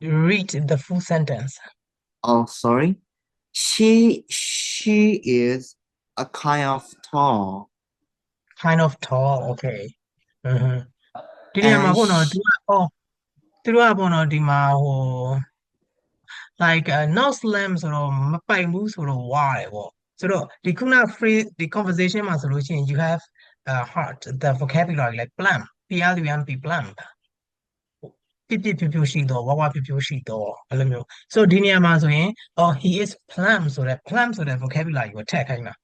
read the full sentence. Oh, sorry. She she is a kind of tall. Kind of tall, okay. Mm-hmm. ဒီနေရာမှာပေါ့နော်သူကဟောသူတို့ကပေါ့နော်ဒီမှာဟို oh, oh. like uh, not slam ဆိုတော့မပိုင်ဘူးဆိုတော့ဝါတယ်ပေါ့ဆိုတော့ဒီခုန phrase oh. the conversation မှာဆိုလို့ရှိရင် you have uh, heart the vocabulary like plump p l u m p plump ပြပြပြပြရှိတော့ဝါဝပြပြရှိတော့အဲ့လိုမျိုး so ဒီနေရာမှာဆိုရင် oh he is plump ဆိုတဲ့ plump ဆိုတဲ့ vocabulary ကိုထည့်ခိုင်းတာ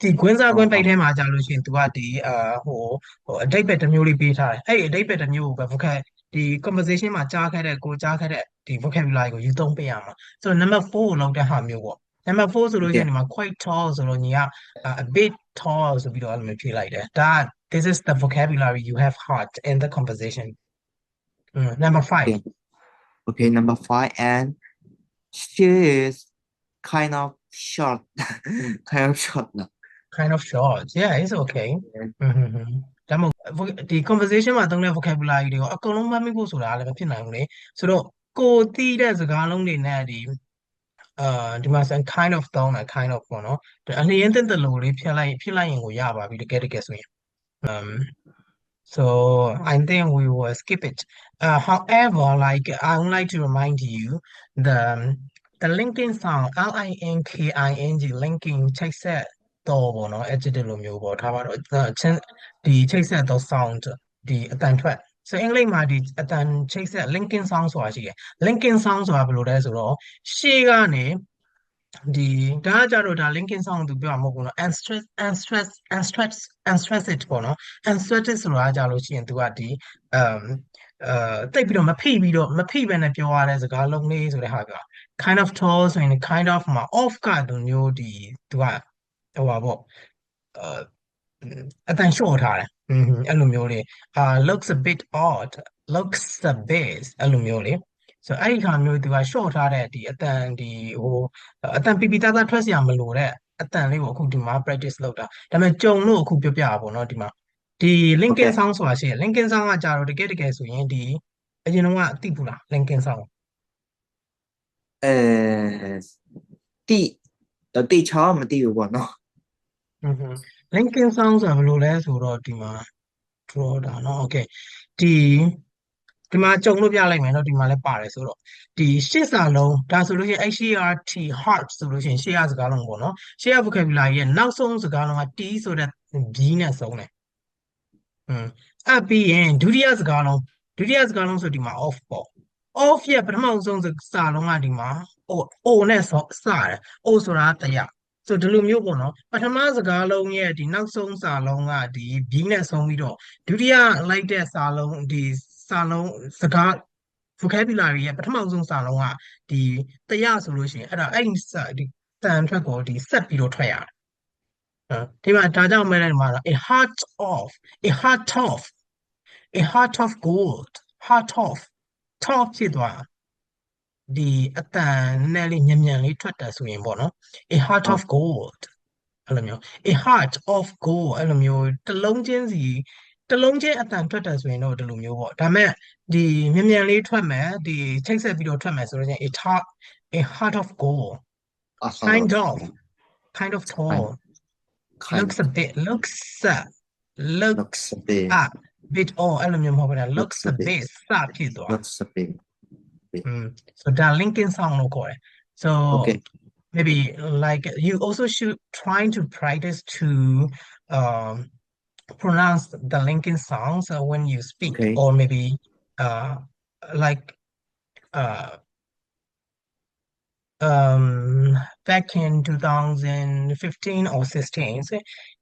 ဒီကွင်းစားကွင်းပိတ်ထဲမှာကြာလို့ရှိရင် तू ကဒီအာဟိုဟိုအတိတ်ပဲတစ်မျိုးလေးပေးထားတယ်အဲ့ဒီအတိတ်ပဲတစ်မျိုးကိုပဲ vocab ဒီ conversation မှာကြားခဲ့တဲ့ကိုကြားခဲ့တဲ့ဒီ vocabulary ကိုယူသုံးပေးရမှာ so number 4ကိုလောက်တဲ့ဟာမျိုးပေါ့ number 4ဆိုလို့ရှိရင်ဒီမှာ quite tall ဆိုတော့ညီက a bit tall ဆိုပြီးတော့အဲ့လိုမျိုးဖြေလိုက်တယ်ဒါ this is the vocabulary you have heard in the conversation Mm, number five. Okay. okay, number five, and she is kind of short, kind of short now. Kind of short, yeah, it's okay. Mm-hmm. ဒါမှမဟုတ်ဒီ conversation မှာသုံးတဲ့ vocabulary တွေကိုအကုန်လုံးမှတ်မိဖို့ဆိုတာလည်းမဖြစ်နိုင်ဘူးလေဆိုတော့ကိုသိတဲ့စကားလုံးတွေနဲ့ဒီအာဒီမှာဆန် kind of တောင်းတာ kind of ပေါ့နော်အလျင်းတက်တလို့လေးဖြစ်လိုက်ဖြစ်လိုက်ရင်ကိုရပါပြီတကယ်တကယ်ဆိုရင် um so I think we will skip it uh however like I would like to remind you the the linking sound L I N K I N G linking ချိတ်ဆက်တော့ပေါ့နော် adjective လိုမျိုးပေါ့ထားပါတော့အဲချင်းဒီချိတ်ဆက်တော့ sound ဒီအတန်ထွက်ဆိုအင်္ဂလိပ်မှာဒီအတန်ချိတ်ဆက် linking sound ဆိုတာရှိတယ် linking sound ဆိုတာဘယ်လိုလဲဆိုတော့ရှေ့ကနေ ဒီဒါကကြတော့ဒါ linking sound သူပြောမှာမဟုတ်ဘူးနော် and stress and stress and stress and stress it ပေါ့နော် and stress it ဆိုတာကကြလို့ရှိရင်သူကဒီ um အဲတိတ်ပြီးတော့မဖိပြီးတော့မဖိပဲနဲ့ပြောရတဲ့စကားလုံးလေးဆိုတဲ့ဟာပြော kind of tall ဆိုရင် kind of မှာ off ကတူမျိုးဒီသူကဟိုပါပေါ့အဲအတန်လျှော့ထားတယ်อืมအဲ့လိုမျိုးလေးအာ looks a bit odd looks a bit အဲ့လိုမျိုးလေး ဆိုအဲ့ဒီခါမျိုးသူကလျှော့ထားတဲ့ဒီအတန်ဒီဟိုအတန်ပီပီသားသားထွက်စရာမလိုတဲ့အတန်လေးကိုအခုဒီမှာ practice လုပ်တာဒါပေမဲ့ကြုံလို့အခုပြောပြပါပေါ့နော်ဒီမှာဒီ linking sound ဆိုတာရှိတယ် linking sound ကကြာတော့တကယ်တကယ်ဆိုရင်ဒီအရင်တော့ကသိဘူးလား linking sound အဲတိတိချောင်းမသိဘူးပေါ့နော် อือฮึ linking sound ဆိုတာဘယ်လိုလဲဆိုတော့ဒီမှာ draw တာเนาะ okay ဒီ ဒီမှာကြုံလို့ပြလိုက်မယ်เนาะဒီမှာလည်းပါတယ်ဆိုတော့ဒီရှစ်စာလုံးဒါဆိုလို့ရှိရင် HERT heart ဆိုလို့ရှိရင်ရှေ့ရစကားလုံးပေါ့เนาะရှေ့ရ vocabulary ရဲ့နောက်ဆုံးစကားလုံးက T ဆိုတဲ့ B နဲ့ဆုံးတယ်อืมအပ်ပြီးရင်ဒုတိယစကားလုံးဒုတိယစကားလုံးဆိုဒီမှာ off ပေါ့ off ရဲ့ပထမဆုံးစာလုံးကဒီမှာ o o နဲ့စစတယ် o ဆိုတာတရားဆိုဒီလိုမျိုးပေါ့နော်ပထမစကားလုံးရဲ့ဒီနောက်ဆုံးစာလုံးကဒီ b နဲ့ဆုံးပြီးတော့ဒုတိယလိုက်တဲ့စာလုံးဒီ စာလုံးစကား vocabulary ရဲ့ပထမဆုံးစာလုံးကဒီတရားဆိုလို့ရှိရင်အဲ့ဒါအဲ့ဒီစာဒီတန်ထွက်ကိုဒီဆက်ပြီးတော့ထွက်ရတယ်ဒီမှာဒါကြောင့်မဲတယ်မှာ a heart of a heart of a heart of gold heart of top ဖြစ်သွားဒီအတန်နဲ့လေးညံ့ညံ့လေးထွက်တာဆိုရင်ပေါ့နော် a heart of gold အဲ့လိုမျိုး a heart of gold အဲ့လိုမျိုးတစ်လုံးချင်းစီ တစ်လုံးချင်းအတန်ထွက်တာဆိုရင်တော့ဒီလိုမျိုးပေါ့ဒါမဲ့ဒီညံ့ညံ့လေးထွက်မယ်ဒီချိတ်ဆက်ပြီးတော့ထွက်မယ်ဆိုတော့ a heart a heart of gold အဆော kind of kind of tall kind looks a bit looks uh, look looks a bit up bit all အဲ့လိုမျိုးမဟုတ်ဘူးလား looks Looks a a bit. bit စဖြစ်သွား looks a bit Mm. So that linking sound လို့ခေါ်တယ် So okay maybe like you also should try to practice to um pronounce the linking sounds uh, when you speak Okay. or maybe uh like uh um back in 2015 or 16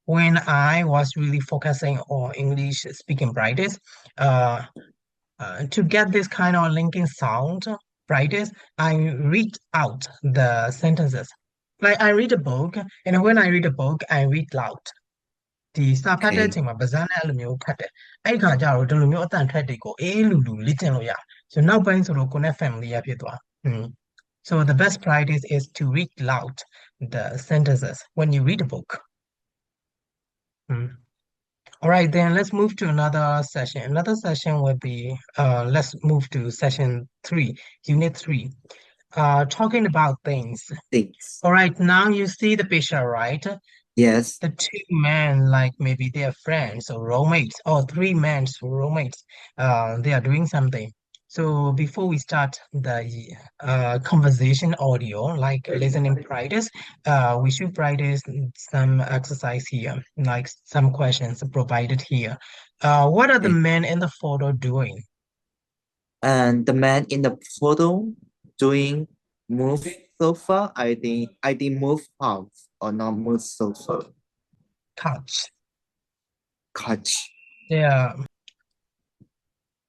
when I was really focusing on English speaking practice uh uh, to get this kind of linking sound practice, I read out the sentences. Like I read a book, and when I read a book, I read loud. ဒီစာဖတ်တဲ့အချိန်မှာဗဇာနဲ့အဲ့လိုမျိုးဖတ်တယ်အဲ့ခါကျတော့ဒီလိုမျိုးအတန်ထွက်တွေကိုအေးလူလူလေ့ကျင့်လို့ရတယ်ဆိုနောက်ပိုင်းဆိုတော့ကိုနဲ့ family ရဖြစ်သွားอืม so the best practice is to read loud the sentences when you read a book mm. all right then let's move to another session another session will be uh let's move to session 3 unit 3 uh, talking about things. Things. All right, now you see the picture, right? Yes. The two men, like maybe they're friends or roommates, or three men roommates, uh, they are doing something. So before we start the uh, conversation audio, like listening practice, uh, we should practice some exercise here, like some questions provided here. Uh, what are the men in the photo doing? And the man in the photo doing move sofa. I think I think move house or move sofa. Touch. Couch. Yeah.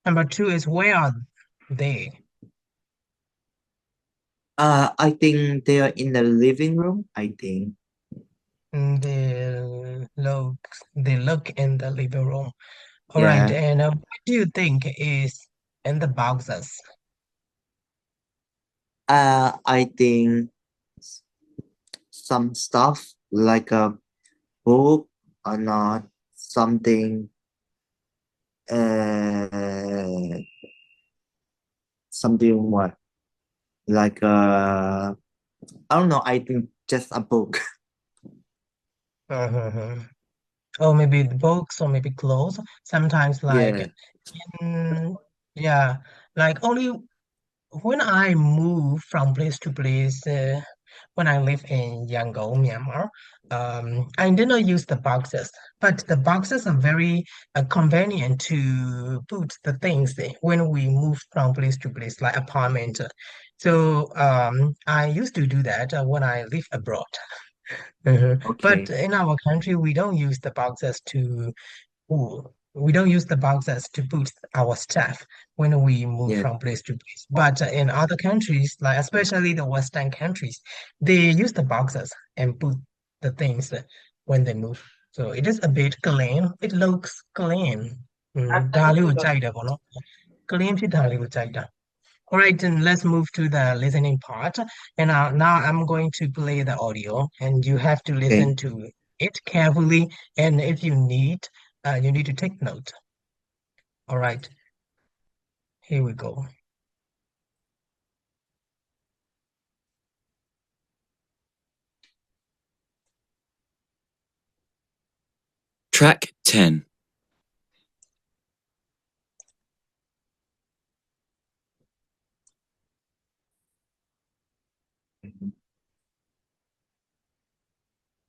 Number two is where are they? Uh, I think they are in the living room. I think. Mm, They look they look in the living room. All right, Yeah. and uh, what do you think is in the boxes? Uh, I think some stuff like a book or not something. Uh, something what? Like uh, I don't know. I think just a book. Uh-huh. Or maybe the books or maybe clothes. Sometimes like Yeah. mm, yeah, like only when I move from place to place, uh, when I live in Yangon, Myanmar, um, I did not use the boxes, but the boxes are very uh, convenient to put the things there when we move from place to place, like apartment. So um, I used to do that uh, when I live abroad. But Okay. in our country, we don't use the boxes to Ooh, we don't use the boxes to put our stuff when we move yeah. from place to place. But in other countries, like especially the Western countries, they use the boxes and put the things when they move. So it is a bit clean. It looks clean. Hmm, clean all right, then let's move to the listening part. And uh, now I'm going to play the audio, and you have to listen okay. to it carefully. And if you need, and you need to take note. All right, here we go. Track 10.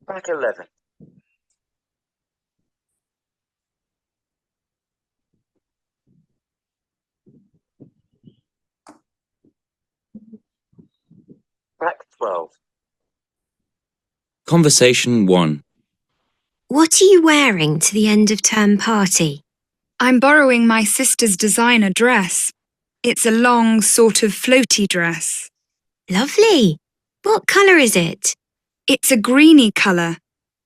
Track 11. Conversation 1. What are you wearing to the end of term party? I'm borrowing my sister's designer dress. It's a long, sort of floaty dress. Lovely. What colour is it? It's a greeny colour.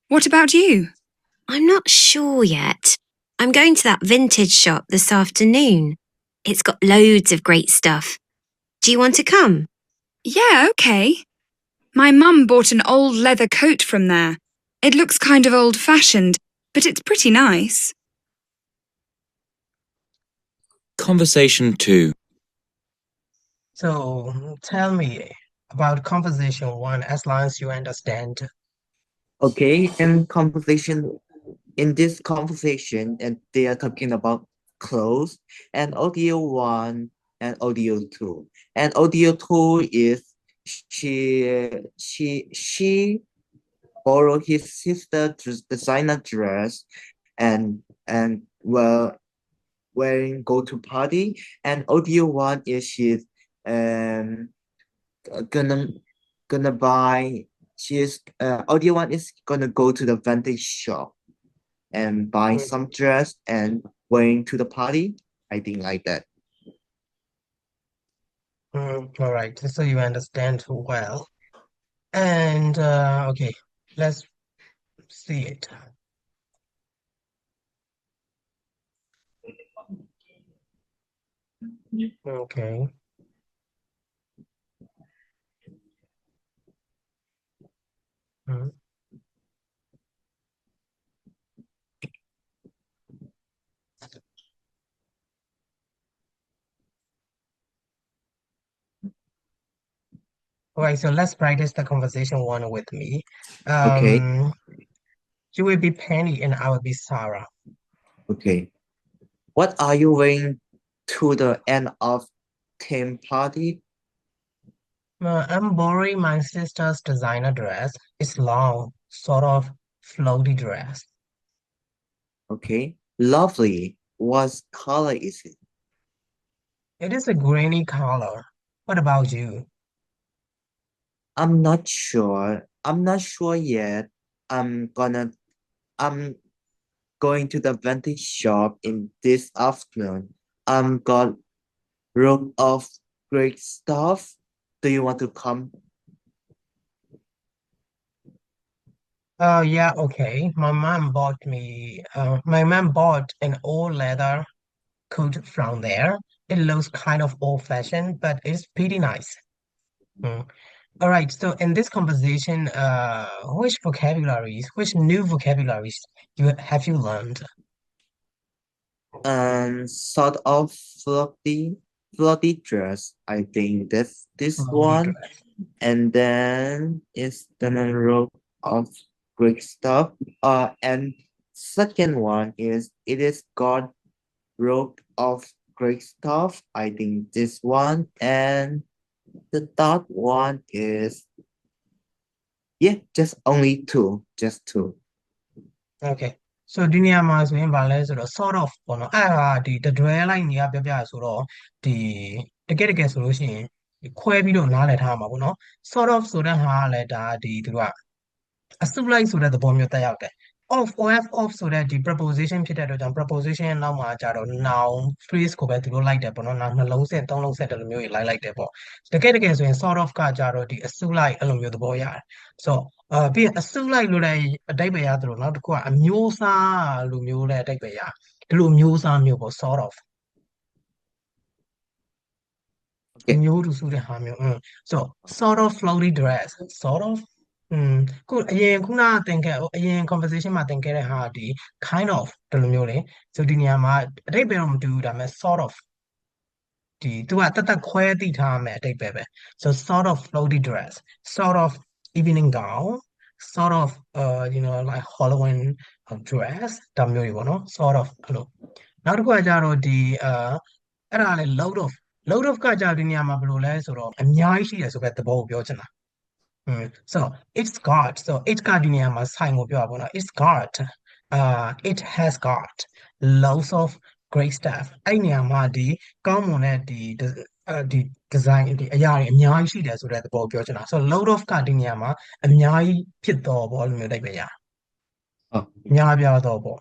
What about you? I'm not sure yet. I'm going to that vintage shop this afternoon. It's got loads of great stuff. Do you want to come? Yeah, okay. My mum bought an old leather coat from there. It looks kind of old fashioned, but it's pretty nice. Conversation 2. So tell me about conversation one, as long as you understand. Okay, in conversation, in this conversation, and they are talking about clothes and audio one and audio two. And audio two is she she she borrowed his sister dres- designer dress and and well wearing go to party. And audio one is she's um gonna gonna buy she's uh audio one is gonna go to the vintage shop and buy Mm. some dress and wearing to the party. I think like that. Mm, all right, so you understand well. And uh, okay, let's see it. Okay. Mm. All right, so let's practice the conversation one with me. Okay. Um, you will be Penny and I will be Sarah. Okay. What are you wearing to the end of team party? Uh, I'm borrowing my sister's designer dress. It's long, sort of floaty dress. Okay. Lovely. What color is it? It is a grainy color. What about you? I'm not sure. I'm not sure yet. I'm gonna I'm going to the vintage shop in this afternoon. I'm got room of great stuff. Do you want to come? Oh, yeah, okay. My mom bought me, uh, my mom bought an old leather coat from there. It looks kind of old-fashioned, but it's pretty nice. Mm. All right, so in this conversation, uh, which vocabularies, which new vocabularies you have you learned? Um, sort of floaty, floaty dress. I think that's this Floaty one. dress. And then it's the row of Greek stuff. Uh, and second one is it is got row of Greek stuff. I think this one. And the third one is yeah, just only two, just two. Okay. so ဒီနေရာမှာဆိုရင်ဗာလဲဆိုတော့ sort of ပေါ့နော်အဲ့ဟာဒီတတွဲလိုက်နေရပြပြဆိုတော့ဒီတကယ်တကယ်ဆိုလို့ရှိရင်ဒီခွဲပြီးတော့နားလည်ထားမှာပေါ့နော် sort of ဆိုတဲ့ဟာကလည်းဒါဒီသူတို့ကအစုလိုက်ဆိုတဲ့သဘောမျိုးတက်ရောက်တယ် of of of ဆိုတဲ့ဒီ preposition ဖြစ်တဲ့အတွက်ကြောင့် preposition ရဲ့နောက်မှာကျတော့ noun phrase ကိုပဲသူတို့လိုက်တယ်ပေါ့နော်နောက်နှလုံးဆက်သုံးလုံးဆက်တယ်လိုမျိုးတွေလိုက်လိုက်တယ်ပေါ့တကယ်တကယ်ဆိုရင် sort of ကကျတော့ဒီအစုလိုက်အဲ့လိုမျိုးသဘောရတယ်ဆိုတော့အာပြီးရင်အစုလိုက်လို့လည်းအတိတ်ပဲရတယ်လို့နောက်တစ်ခုကအမျိုးအစားလိုမျိုးလည်းအတိတ်ပဲရဒီလိုမျိုးအစားမျိုးပေါ့ sort of အ Okay. မျိုးတူစုတဲ့ဟာမျိုးอืมဆိုတော့ sort of floaty dress sort of อืมခုအရင်ခုနကသင်ခဲ့အရင် conversation မှာသင်ခဲ့တဲ့ဟာကဒီ kind of ဒီလိုမျိုးလေဆိုဒီနေရာမှာအတိတ်ပဲတော့မတူဘူးဒါပေမဲ့ sort of ဒီသူကတတ်တတ်ခွဲသိထားမယ်အတိတ်ပဲပဲ so sort of floaty dress sort of evening gown sort of uh you know like Halloween uh, dress ဒါမျိုးတွေပေါ့နော် sort of အဲ့လိုနောက်တစ်ခုကကြတော့ဒီအာအဲ့ဒါလေ load of load of ကကြဒီနေရာမှာဘယ်လိုလဲဆိုတော့အများကြီးရှိတယ်ဆိုပဲသဘောကိုပြောချင်တာ Mm. So it's got so it ကဒီနေရာမှာဆိုင်ကိုပြောတာပေါ့နော် it's got uh it has got loads of great stuff အဲ့ဒီနေရာမှာဒီကောင်းမွန်တဲ့ဒီအဲဒီ design ဒီအရာတွေအများကြီးရှိတယ်ဆိုတဲ့သဘောကိုပြောချင်တာ so load of ကဒီနေရာမှာအများကြီးဖြစ်တော့ဘောလို့မျိုးတိုက်ပဲရဟုတ်အများပြားတော့ပေါ့